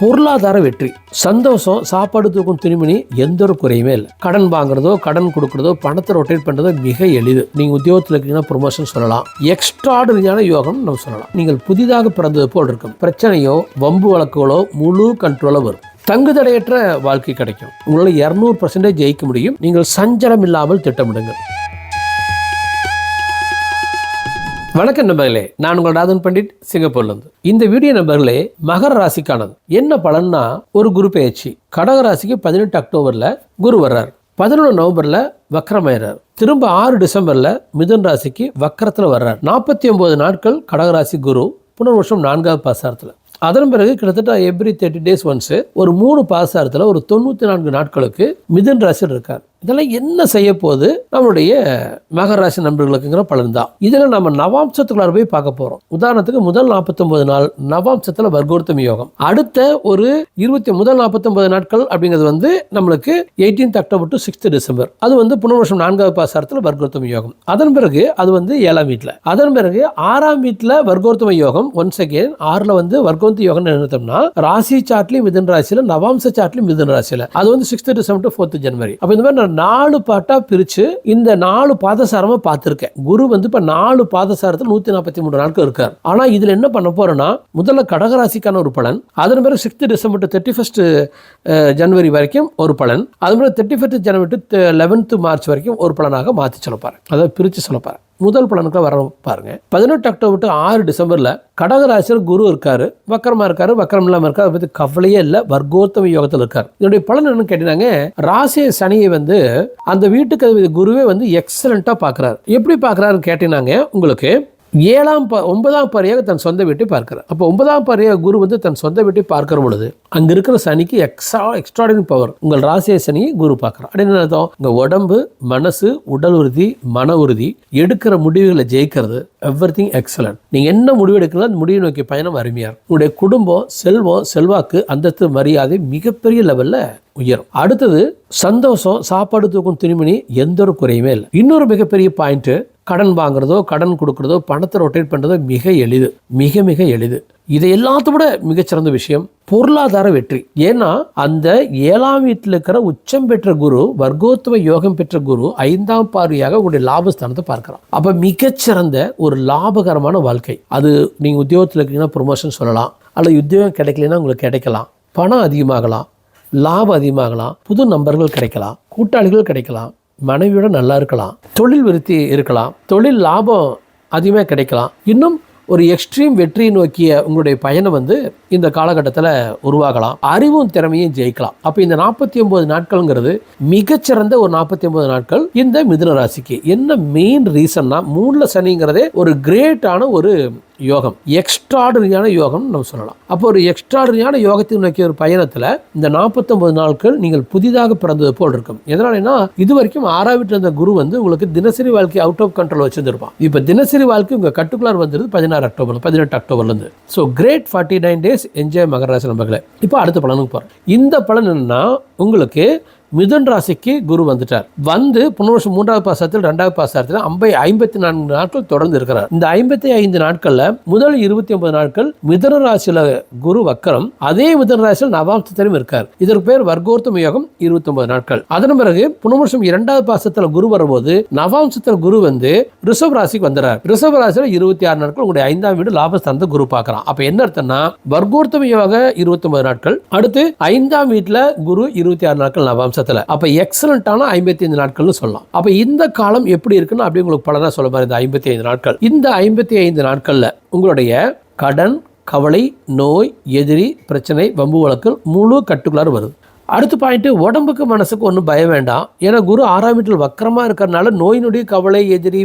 பொருளாதார வெற்றி. சந்தோஷம் சாப்பாடு தூக்கும் துணிமணி எந்த ஒரு குறையுமே இல்லை. கடன் வாங்குறதோ கடன் கொடுக்கறதோ பணத்தை ரொட்டேட் பண்றதோ மிக எளிது. நீங்க உத்தியோகத்தில் இருக்கீங்கன்னா ப்ரொமோஷன் சொல்லலாம். எக்ஸ்ட்ராடரியான யோகம் நம்ம சொல்லலாம். நீங்கள் புதிதாக பிறந்தது போல் இருக்கும். பிரச்சனையோ வம்பு வழக்குகளோ முழு கண்ட்ரோலோ வரும். தங்கு தடையற்ற வாழ்க்கை கிடைக்கும். உங்களால் இரநூறு பர்சன்டேஜ் ஜெயிக்க முடியும். நீங்கள் சஞ்சலம் இல்லாமல் திட்டமிடுங்கள். வணக்கம் நண்பர்களே நான் உங்கள் ராதன் பண்டிட் சிங்கப்பூர்லேருந்து. இந்த வீடியோ நண்பர்களே மகர ராசிக்கானது. என்ன பலன்னா ஒரு குரு பெயர்ச்சி. கடக ராசிக்கு பதினெட்டு அக்டோபரில் குரு வர்றார். பதினொன்று நவம்பரில் வக்கரமாயிறார். திரும்ப ஆறு டிசம்பரில் மிதுன் ராசிக்கு வக்கரத்தில் வர்றார். நாற்பத்தி ஒம்பது நாட்கள் கடகராசி குரு புனர்வருஷம் நான்காவது பாசாரத்தில். அதன் பிறகு கிட்டத்தட்ட எவ்ரி தேர்ட்டி டேஸ் ஒன்ஸ் ஒரு மூணு பாசாரத்தில் ஒரு தொண்ணூற்றி நான்கு நாட்களுக்கு மிதுன் ராசியில் இருக்கார். இதெல்லாம் என்ன செய்ய போது நம்மளுடைய மகராசி நண்பர்களுக்குங்கிற பலன் தான் இதில் நம்ம நவாம்சத்துக்குள்ளார போய் பார்க்க போகிறோம் உதாரணத்துக்கு முதல் நாற்பத்தொம்பது நாள் நவாம்சத்தில் வர்க்கோர்த்தம யோகம். அடுத்த ஒரு இருபத்தி முதல் நாற்பத்தொம்பது நாட்கள் அப்படிங்கிறது வந்து நம்மளுக்கு eighteenth October to sixth December அது வந்து புனர்வருஷம் நான்காவது பாசாரத்தில் வர்க்கோர்த்தம யோகம். அதன் பிறகு அது வந்து ஏழாம் வீட்டில் அதன் பிறகு ஆறாம் வீட்டில் வர்க்கோர்த்தம யோகம். ஒன்ஸ் அகேன் ஆறில் வந்து வர்க்கோந்தி யோகம் நிறுத்தம்னா ராசி சாட்லையும் மிதன் ராசியில் நவாம்ச சாட்லையும் மிதன் ராசியில். அது வந்து sixth December to fourth January அப்போ இந்த மாதிரி நாலு பாட்டாக பிரித்து இந்த நாலு பாதசாரமாக பார்த்துருக்கேன். குரு வந்து இப்போ நாலு பாதசாரத்தில் நூற்றி நாற்பத்தி மூணு நாட்கள் இருக்கார். ஆனால் இதில் என்ன பண்ண போறேன்னா முதல்ல கடகராசிக்கான ஒரு பலன் அதன் பிறகு sixth December to thirty first January வரைக்கும் ஒரு பலன் அதன் பிறகு thirty first January to eleventh March வரைக்கும் ஒரு பலனாக மாற்றி சொல்லப்பாரு அதாவது பிரித்து சொல்லப்பாரு முதல் பலனுக்கு வர பாருங்க. பதினெட்டு அக்டோபர் டு ஆறு டிசம்பர்ல கடகராசியில் குரு இருக்காரு. வக்கரமா இருக்காரு வக்கரம் இல்லாம இருக்காரு. அதை பத்தி கவலையே இல்லை வர்க்கோத்தம யோகத்தில் இருக்காரு. இதனுடைய பலன் என்னன்னு கேட்டீங்க ராசிய சனியை வந்து அந்த வீட்டுக்கு குருவே வந்து எக்ஸலண்டா பாக்குறாரு. எப்படி பாக்குறாருன்னு கேட்டீங்கன்னா உங்களுக்கு ஏழாம் ப ஒன்பதாம் பறையாக தன் சொந்த வீட்டை பார்க்கிறார். அப்போ ஒன்பதாம் பறையாக குரு வந்து தன் சொந்த வீட்டை பார்க்கிற பொழுது அங்கே இருக்கிற சனிக்கு எக்ஸ்ட்ரா எக்ஸ்ட்ராடினரி பவர் உங்கள் ராசிய சனியை குரு பார்க்குறார். அப்படின்னு அர்த்தம்? உங்கள் உடம்பு மனசு உடல் உறுதி மன உறுதி எடுக்கிற முடிவுகளை ஜெயிக்கிறது. எவ்ரி திங் எக்ஸலன்ட் நீங்கள் என்ன முடிவு எடுக்கலாம் அந்த முடிவு நோக்கி பயணம் அருமையார் உங்களுடைய குடும்பம் செல்வம் செல்வாக்கு அந்தஸ்து மரியாதை மிகப்பெரிய லெவலில் உயரும். அடுத்தது சந்தோஷம் சாப்பாடு தூக்கும் துணிமணி எந்த ஒரு குறையுமே இல்லை. இன்னொரு மிகப்பெரிய பாயிண்ட்டு கடன் வாங்குறதோ கடன் கொடுக்குறதோ பணத்தை ரொட்டேட் பண்ணுறதோ மிக எளிது. மிக மிக எளிது. இதை எல்லாத்த விட மிகச்சிறந்த விஷயம் பொருளாதார வெற்றி. ஏன்னா அந்த ஏழாம் வீட்டில் இருக்கிற உச்சம் பெற்ற குரு வர்க்கோத்துவ யோகம் பெற்ற குரு ஐந்தாம் பார்வையாக உங்களுடைய லாபஸ்தானத்தை பார்க்கலாம் அப்போ மிகச்சிறந்த ஒரு லாபகரமான வாழ்க்கை. அது நீங்கள் உத்தியோகத்தில் இருக்கீங்கன்னா ப்ரொமோஷன் சொல்லலாம். அல்லது உத்தியோகம் கிடைக்கலன்னா உங்களுக்கு கிடைக்கலாம். பணம் அதிகமாகலாம். லாபம் அதிகமாகலாம். புது நம்பர்கள் கிடைக்கலாம். கூட்டாளிகள் கிடைக்கலாம். மனைவியோட நல்லா இருக்கலாம். தொழில் விருத்தி இருக்கலாம். தொழில் லாபம் அதிகமாக கிடைக்கலாம். இன்னும் ஒரு எக்ஸ்ட்ரீம் வெற்றியை நோக்கிய உங்களுடைய பயணம் வந்து இந்த காலகட்டத்தில் உருவாகலாம். அறிவும் திறமையும் ஜெயிக்கலாம். அப்போ இந்த நாற்பத்தி ஒன்பது நாட்கள்ங்கிறது மிகச்சிறந்த ஒரு நாற்பத்தி ஒன்பது நாட்கள் இந்த மிதுன ராசிக்கு. என்ன மெயின் ரீசன்னா மூணுல சனிங்கிறதே ஒரு கிரேட்டான ஒரு யோகம் எக்ஸ்ட்ராடனரியான யோகம்னு நம்ம சொல்லலாம். அப்போ ஒரு எக்ஸ்ட்ராடரியான யோகத்தை நோக்கிய ஒரு பயணத்தில் இந்த நாற்பத்தொம்பது நாட்கள் நீங்கள் புதிதாக பிறந்தது போல் இருக்கும். எதனாலனா இது வரைக்கும் ஆறாம் இருந்த குரு வந்து உங்களுக்கு தினசரி வாழ்க்கை அவுட் ஆஃப் கண்ட்ரோல் வச்சிருந்திருப்பான். இப்போ தினசரி வாழ்க்கை உங்கள் கட்டுக்குள்ளார் வந்துருது பதினாறு அக்டோபர் பதினெட்டு அக்டோபர்லேருந்து so great forty nine days enjoy மகராசி நம்பர்களே இப்போ அடுத்த பலனுக்கு போகிறோம் இந்த பலன் என்னன்னா உங்களுக்கு மிதுன் ராசிக்கு குரு வந்துட்டார். வந்து புனர்வசம் மூன்றாவது பாசத்தில் ரெண்டாவது பாசத்தில் ஐம்பை ஐம்பத்தி நான்கு நாட்கள் தொடர்ந்து இருக்கிறார். இந்த ஐம்பத்தி ஐந்து நாட்கள்ல முதல் இருபத்தி ஒன்பது நாட்கள் மிதன ராசியில குரு வக்கரம் அதே மிதன ராசியில் நவாம்சத்திலும் இருக்கார். இதற்கு பேர் வர்க்கோர்த்தம் யோகம் இருபத்தி ஒன்பது நாட்கள். அதன் பிறகு புனர்வசம் இரண்டாவது பாசத்தில் குரு வரும்போது நவாம்சத்தில் குரு வந்து ரிஷப் ராசிக்கு வந்துறார். ரிஷப் ராசியில் இருபத்தி ஆறு நாட்கள் உங்களுடைய ஐந்தாம் வீடு லாபஸ்தானத்தை குரு பார்க்கலாம் அப்ப என்ன அர்த்தம்னா வர்க்கோர்த்தம யோக இருபத்தி ஒன்பது நாட்கள். அடுத்து ஐந்தாம் வீட்டில் குரு இருபத்தி ஆறு நாட்கள் நவாம்சம் வருஷத்தில் அப்போ எக்ஸலண்டான ஐம்பத்தி ஐந்து நாட்கள்னு சொல்லலாம். அப்போ இந்த காலம் எப்படி இருக்குன்னு அப்படி உங்களுக்கு பலராக சொல்ல மாதிரி இந்த ஐம்பத்தி ஐந்து நாட்கள். இந்த ஐம்பத்தி ஐந்து நாட்களில் உங்களுடைய கடன் கவலை நோய் எதிரி பிரச்சனை வம்பு வழக்கு முழு கட்டுக்குள்ளார் வருது. அடுத்த பாயிண்ட்டு உடம்புக்கு மனசுக்கு ஒன்றும் பயம் வேண்டாம். ஏன்னா குரு ஆறாம் வீட்டில் வக்கரமாக இருக்கிறனால நோய் நொடி கவலை எதிரி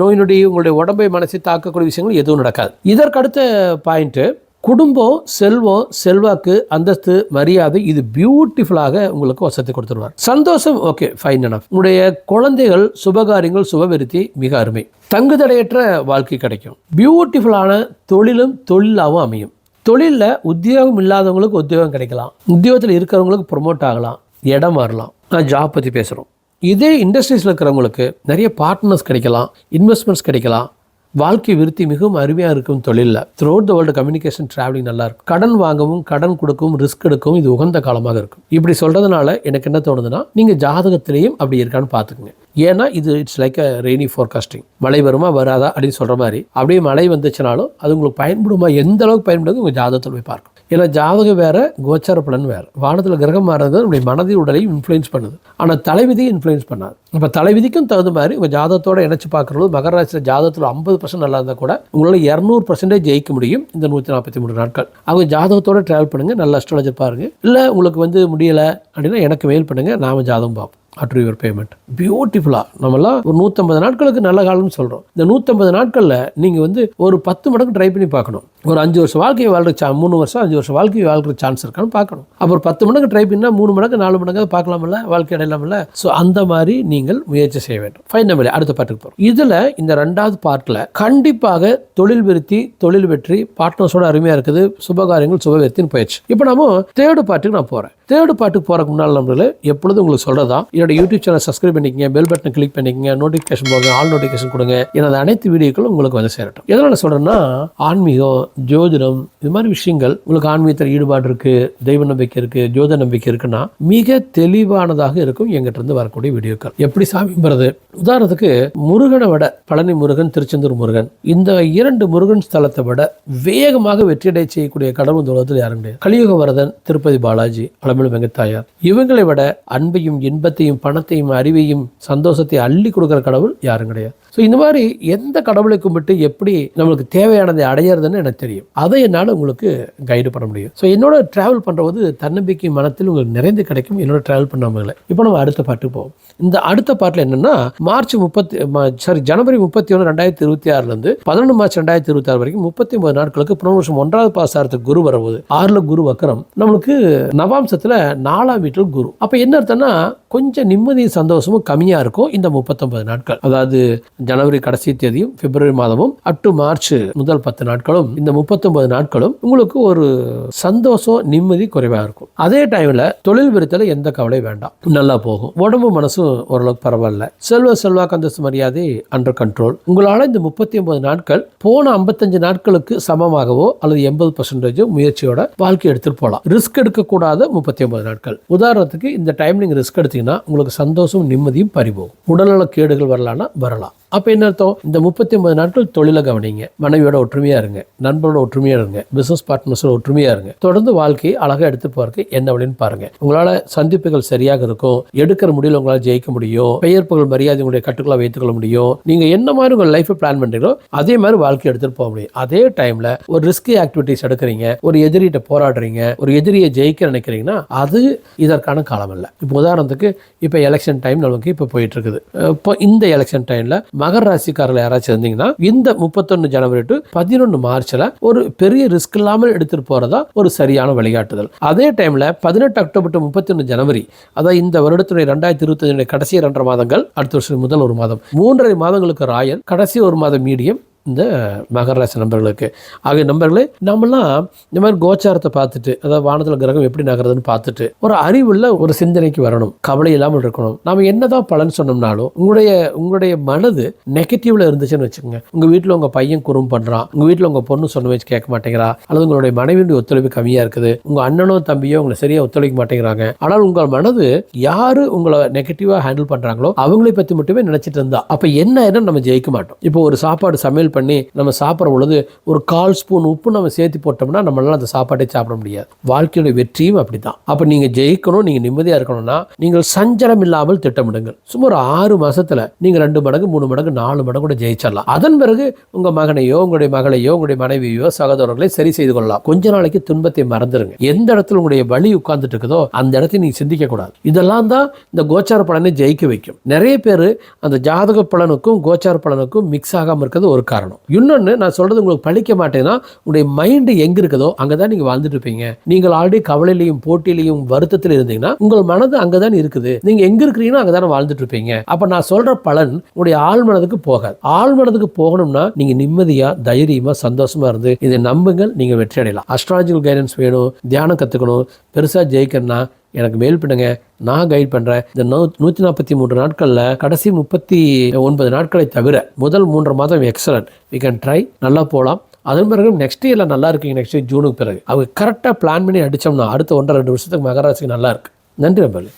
நோய் நொடி உங்களுடைய உடம்பை மனசை தாக்கக்கூடிய விஷயங்கள் எதுவும் நடக்காது. இதற்கு அடுத்த பாயிண்ட்டு குடும்பம் செல்வம் செல்வாக்கு அந்தஸ்து மரியாதை இது பியூட்டிஃபுல்லாக உங்களுக்கு வசதி கொடுத்துருவார். சந்தோஷம் ஓகே ஃபைன் அனஃப் உங்களுடைய குழந்தைகள் சுபகாரியங்கள் சுபவிருத்தி மிக அருமை. தங்குதடையற்ற வாழ்க்கை கிடைக்கும். பியூட்டிஃபுல்லான தொழிலும் தொழிலாகவும் அமையும். தொழிலில் உத்தியோகம் இல்லாதவங்களுக்கு உத்தியோகம் கிடைக்கலாம். உத்தியோகத்தில் இருக்கிறவங்களுக்கு ப்ரொமோட் ஆகலாம். இடம் மாறலாம். நான் ஜாப் பற்றி பேசுகிறோம் இதே இண்டஸ்ட்ரீஸில் இருக்கிறவங்களுக்கு நிறைய பார்ட்னர்ஸ் கிடைக்கலாம். இன்வெஸ்ட்மெண்ட்ஸ் கிடைக்கலாம். வாழ்க்கை விருத்தி மிகவும் அருமையாக இருக்கும் தொழிலில். Through the world communication travelling நல்லா இருக்கும் கடன் வாங்கவும் கடன் கொடுக்கவும் ரிஸ்க் எடுக்கவும் இது உகந்த காலமாக இருக்கும். இப்படி சொல்கிறதுனால எனக்கு என்ன தோணுதுன்னா நீங்கள் ஜாதகத்திலையும் அப்படி இருக்கான்னு பார்த்துக்குங்க ஏன்னா இது it's like a rainy forecasting மழை வருமா வராதா அப்படின்னு சொல்கிற மாதிரி. அப்படியே மழை வந்துச்சுனாலும் அது உங்களுக்கு பயன்படுமா எந்த அளவுக்கு பயன்படுது உங்கள் ஜாதகத்தில் போய் பார்க்கும். ஏன்னா ஜாதகம் வேற கோச்சார பலன் வேறு. வானத்தில் கிரகம் மாறுறது நம்முடைய மனதை உடலையும் இன்ஃப்ளூயன்ஸ் பண்ணுது. ஆனால் தலைவிதியை இன்ஃப்ளூயன்ஸ் பண்ணாது. இப்போ தலைவிதிக்கும் தகுந்த மாதிரி உங்கள் ஜாதகத்தோட இணைச்சு பார்க்குறது மகர ஜாதகத்தில் ஐம்பது பர்சன்ட் நல்லா இருந்தால் கூட உங்களால் இரநூறு பர்சன்டேஜ் ஜெயிக்க முடியும் இந்த நூற்றி நாற்பத்தி மூணு நாட்கள். அவங்க ஜாதகத்தோட ட்ராவல் பண்ணுங்கள் நல்ல அஸ்ட்ராலஜர் பாருங்கள் இல்லை உங்களுக்கு வந்து முடியலை அப்படின்னா எனக்கு மெயில் பண்ணுங்கள் நாம் ஜாதகம் பார்ப்போம். அட்ரு யுவர் பேமெண்ட் பியூட்டிஃபுல்லாக நம்மலாம் ஒரு நூற்றம்பது நாட்களுக்கு நல்ல காலம்னு சொல்கிறோம் இந்த நூற்றம்பது நாட்களில் நீங்கள் வந்து ஒரு பத்து மடங்கு ட்ரை பண்ணி பார்க்கணும். ஒரு அஞ்சு வருஷம் வாழ்க்கையை வாழ்கிற சா மூணு வருஷம் அஞ்சு வருஷம் வாழ்க்கையை வாழ்கிற சான்ஸ் இருக்கான்னு பார்க்கணும். அப்புறம் பத்து மடங்கு ட்ரை பண்ணால் மூணு மடங்கு நாலு மடங்கு பார்க்கலாமில்ல? வாழ்க்கை அடையலாமில்ல? ஸோ அந்த மாதிரி நீங்கள் முயற்சி செய்ய வேண்டும். ஃபைன் அடுத்த பாட்டுக்கு போகிறோம் இதில் இந்த ரெண்டாவது பார்ட்டில் கண்டிப்பாக தொழில் விருத்தி தொழில் வெற்றி பார்ட்னர்ஸோட அருமையாக இருக்குது சுபகாரியங்கள் சுபவிருத்தின்னு போயிடுச்சு. இப்போ நம்ம தேர்டு பாட்டுக்கு நான் போகிறேன் தேர்டு பாட்டுக்கு போகிறக்கு முன்னால் நம்மள எப்பொழுதும் உங்களுக்கு சொல்கிறதா என்னோட யூடியூப் சேனல் சப்ஸ்கிரைப் பண்ணிக்கங்க பெல் பட்டன் கிளிக் பண்ணிக்கங்க நோட்டிஃபிகேஷன் போங்க ஆல் நோட்டிஃபிகேஷன் கொடுங்க. எனது அனைத்து வீடியோக்களும் உங்களுக்கு வந்து சேரட்டும். எதனால் சொல்கிறேன்னா ஆன்மீகம் ஜோதிடம் இது மாதிரி விஷயங்கள் உங்களுக்கு ஆன்மீகத்தில் ஈடுபாடு இருக்குது தெய்வ நம்பிக்கை இருக்குது ஜோத நம்பிக்கை இருக்குன்னா மிக தெளிவானதாக இருக்கும் எங்கிட்ட இருந்து வரக்கூடிய வீடியோக்கள். எப்படி சாமிங்கிறது உதாரணத்துக்கு முருகனை விட பழனி முருகன் திருச்செந்தூர் முருகன் இந்த இரண்டு முருகன் ஸ்தலத்தை விட வேகமாக வெற்றியடை செய்யக்கூடிய கடவுள் தோலத்தில் யாரும் கிடையாது. கலியுக வரதன் திருப்பதி பாலாஜி அலமேலு வெங்கத்தாயார். இவங்களை விட அன்பையும் இன்பத்தையும் பணத்தையும் அறிவையும் சந்தோஷத்தை அள்ளி கொடுக்குற கடவுள் யாரும் கிடையாது. ஸோ இந்த மாதிரி எந்த கடவுளை கும்பிட்டு எப்படி நம்மளுக்கு தேவையானதை அடையிறதுன்னு எனக்கு தெரியும். அதை என்னால் உங்களுக்கு கைடு பண்ண முடியும். ஸோ என்னோட ட்ராவல் பண்ணுறபோது தன்னம்பிக்கை மனத்தில் உங்களுக்கு நிறைந்து கிடைக்கும். என்னோட ட்ராவல் பண்ணவங்களை இப்போ நம்ம அடுத்த பாட்டுக்கு போவோம். இந்த அடுத்த பாட்டில் என்னென்னா மார்ச் முப்பத்தி சாரி ஜனவரி முப்பத்தி ஒன்று ரெண்டாயிரத்தி இருபத்தி ஆறுலேருந்து பதினொன்று மார்ச் ரெண்டாயிரத்தி இருபத்தி ஆறு வரைக்கும் முப்பத்தி ஒன்பது நாட்களுக்கு புனர்வருஷம் ஒன்றாவது பாசாரத்துக்கு குரு வரபோது ஆறில் குரு வக்கரம். நம்மளுக்கு நவாம்சத்தில் நாலாம் வீட்டில் குரு. அப்போ என்ன அர்த்தம்னா கொஞ்சம் நிம்மதி சந்தோஷமும் கம்மியாக இருக்கும் இந்த முப்பத்தொன்பது நாட்கள். அதாவது ஜனவரி கடைசி தேதியும் பிப்ரவரி மாதமும் அப் டு மார்ச் முதல் பத்து நாட்களும் இந்த முப்பத்தொன்பது நாட்களும் உங்களுக்கு ஒரு சந்தோஷம் நிம்மதி குறைவாக இருக்கும். அதே டைமில் தொழில் விருத்தில் எந்த கவலை வேண்டாம். நல்லா போகும். உடம்பு மனசும் ஓரளவுக்கு பரவாயில்ல. செல்வ செல்வாக்கு அந்தஸ்து மரியாதை அண்டர் கண்ட்ரோல் உங்களால் இந்த முப்பத்தி ஒன்பது நாட்கள் போன ஐம்பத்தஞ்சு நாட்களுக்கு சமமாகவோ அல்லது எண்பது பர்சன்டேஜோ முயற்சியோட வாழ்க்கை எடுத்துட்டு போகலாம் ரிஸ்க் எடுக்கக்கூடாத முப்பத்தி ஒன்பது நாட்கள். உதாரணத்துக்கு இந்த டைம் நீங்கள் ரிஸ்க் பார்த்தீங்கன்னா உங்களுக்கு சந்தோஷம் நிம்மதியும் பறிபோகும். உடல்நல கேடுகள் வரலான்னா வரலாம். அப்போ என்ன அர்த்தம்? இந்த முப்பத்தி ஒன்பது நாட்கள் தொழிலை கவனிங்க. மனைவியோட ஒற்றுமையாக இருங்க. நண்பரோட ஒற்றுமையாக இருங்க. பிஸ்னஸ் பார்ட்னர்ஸோட ஒற்றுமையாக இருங்க. தொடர்ந்து வாழ்க்கையை அழகாக எடுத்து போகிறதுக்கு என்ன அப்படின்னு பாருங்க. உங்களால் சந்திப்புகள் சரியாக இருக்கும். எடுக்கிற முடியல உங்களால் ஜெயிக்க முடியும். பெயர் புகழ் மரியாதை உங்களுடைய கட்டுக்குள்ள வைத்துக்கொள்ள முடியும். நீங்கள் என்ன மாதிரி உங்கள் லைஃப்பை பிளான் பண்ணுறீங்களோ அதே மாதிரி வாழ்க்கை எடுத்துகிட்டு போக முடியும். அதே டைமில் ஒரு ரிஸ்கி ஆக்டிவிட்டிஸ் எடுக்கிறீங்க. ஒரு எதிரிகிட்ட போராடுறீங்க. ஒரு எதிரியை ஜெயிக்க நினைக்கிறீங்கன்னா அது இதற்கான காலம் இல்லை இப்போ உதாரணத்துக்கு இப்போ எலெக்ஷன் டைம் நமக்கு இப்போ போயிட்டு இருக்குது. இப்போ இந்த எலெக்ஷன் டைமில் மகர ராசிக்காரர்கள் யாராச்சும் இருந்தீங்கன்னா இந்த முப்பத்தொன்னு ஜனவரி டு பதினொன்று மார்ச்ல ஒரு பெரிய ரிஸ்க் இல்லாமல் எடுத்துட்டு போறதா ஒரு சரியான வழிகாட்டுதல். அதே டைம்ல பதினெட்டு அக்டோபர் டு முப்பத்தொன்னு ஜனவரி அதாவது இந்த வருடத்துடைய ரெண்டாயிரத்தி இருபத்தஞ்சு கடைசி இரண்டரை மாதங்கள் அடுத்த வருஷம் முதல் ஒரு மாதம் மூன்றரை மாதங்களுக்கு ராயல் கடைசி ஒரு மாதம் மீடியம் இந்த மகராசி நம்பர்களுக்கு ஆகிய நம்பர்களே நம்மலாம் இந்த மாதிரி கோச்சாரத்தை பார்த்துட்டு அதாவது வானத்தில் கிரகம் எப்படி நகருதுன்னு பார்த்துட்டு ஒரு அறிவுள்ள ஒரு சிந்தனைக்கு வரணும். கவலை இல்லாமல் இருக்கணும். நாம என்னதான் பலன் சொன்னோம்னாலும் உங்களுடைய உங்களுடைய மனது நெகட்டிவ்ல இருந்துச்சுன்னு வச்சுக்கோங்க. உங்கள் வீட்டில் உங்கள் பையன் குறும் பண்ணுறான் உங்கள் வீட்டில் உங்கள் பொண்ணு சொன்ன வச்சு கேட்க மாட்டேங்கிறா. அல்லது உங்களுடைய மனைவியுடைய ஒத்துழைப்பு கம்மியாக இருக்குது. உங்கள் அண்ணனோ தம்பியோ உங்களை சரியாக ஒத்துழைக்க மாட்டேங்கிறாங்க. ஆனால் உங்கள் மனது யாரு உங்களை நெகட்டிவாக ஹேண்டில் பண்ணுறாங்களோ அவங்களை பற்றி மட்டுமே நினச்சிட்டு இருந்தா அப்போ என்ன ஆயிடும் நம்ம ஜெயிக்க மாட்டோம். இப்போ ஒரு சாப்பாடு சமையல் பண்ணி நம்ம சாப்பிட்ற பொழுது ஒரு கால் ஸ்பூன் உப்பு நம்ம சேர்த்து போட்டோம்னா நம்மளால அந்த சாப்பாட்டை சாப்பிட முடியாது. வாழ்க்கையுடைய வெற்றியும் அப்படிதான் அப்போ நீங்க ஜெயிக்கணும் நீங்க நிம்மதியா இருக்கணும்னா நீங்கள் சஞ்சலம் இல்லாமல் திட்டமிடுங்கள். சும்மா ஒரு ஆறு மாசத்துல நீங்க ரெண்டு மடங்கு மூணு மடங்கு நாலு மடங்கு கூட ஜெயிச்சிடலாம். அதன் பிறகு உங்க மகனையோ உங்களுடைய மகளையோ உங்களுடைய மனைவியோ சகோதரர்களை சரி செய்து கொள்ளலாம். கொஞ்ச நாளைக்கு துன்பத்தை மறந்துருங்க. எந்த இடத்துல உங்களுடைய வழி உட்கார்ந்துட்டு இருக்குதோ அந்த இடத்தை நீங்க சிந்திக்க கூடாது. இதெல்லாம் தான் இந்த கோச்சார பலனை ஜெயிக்க வைக்கும். நிறைய பேர் அந்த ஜாதக பலனுக்கும் கோச்சார பலனுக்கும் மிக்ஸ் ஆகாம இருக்கிறது ஒரு காரணம். இன்னொன்று நான் சொல்றது உங்களுக்கு பழிக்க மாட்டேன்னா உங்களுடைய மைண்டு எங்க இருக்குதோ அங்கே தான் நீங்க வாழ்ந்துட்டு இருப்பீங்க. நீங்கள் ஆல்ரெடி கவலையிலையும் போட்டியிலையும் வருத்தத்தில் இருந்தீங்கன்னா உங்கள் மனது அங்கே தான் இருக்குது. நீங்க எங்க இருக்கிறீங்களோ அங்கே தானே வாழ்ந்துட்டு இருப்பீங்க. அப்போ நான் சொல்ற பலன் உங்களுடைய ஆழ்மனதுக்கு போகாது. ஆழ்மனதுக்கு போகணும்னா நீங்க நிம்மதியா தைரியமா சந்தோஷமா இருந்து இதை நம்புங்கள் நீங்க வெற்றி அடையலாம் அஸ்ட்ராலஜிக்கல் கைடன்ஸ் வேணும் தியானம் கத்துக்கணும் பெருசா ஜெயிக்கணும்னா எனக்கு மெயில் பண்ணுங்க. நான் கைட் பண்ணுறேன் இந்த நூ நூற்றி நாற்பத்தி மூன்று நாட்களில் கடைசி முப்பத்தி ஒன்பது நாட்களை தவிர முதல் மூன்று மாதம் எக்ஸலன்ட் வி கேன் ட்ரை நல்லா போகலாம் அதன் பிறகு நெக்ஸ்ட் இயரில் நல்லா இருக்கீங்க. நெக்ஸ்ட் இயர் ஜூனுக்கு பிறகு. அவங்க கரெக்டாக பிளான் பண்ணி அடித்தோம்னா அடுத்த ஒன்றரை ரெண்டு வருஷத்துக்கு மகராசிக்கு நல்லா இருக்கு. நன்றி நம்பர்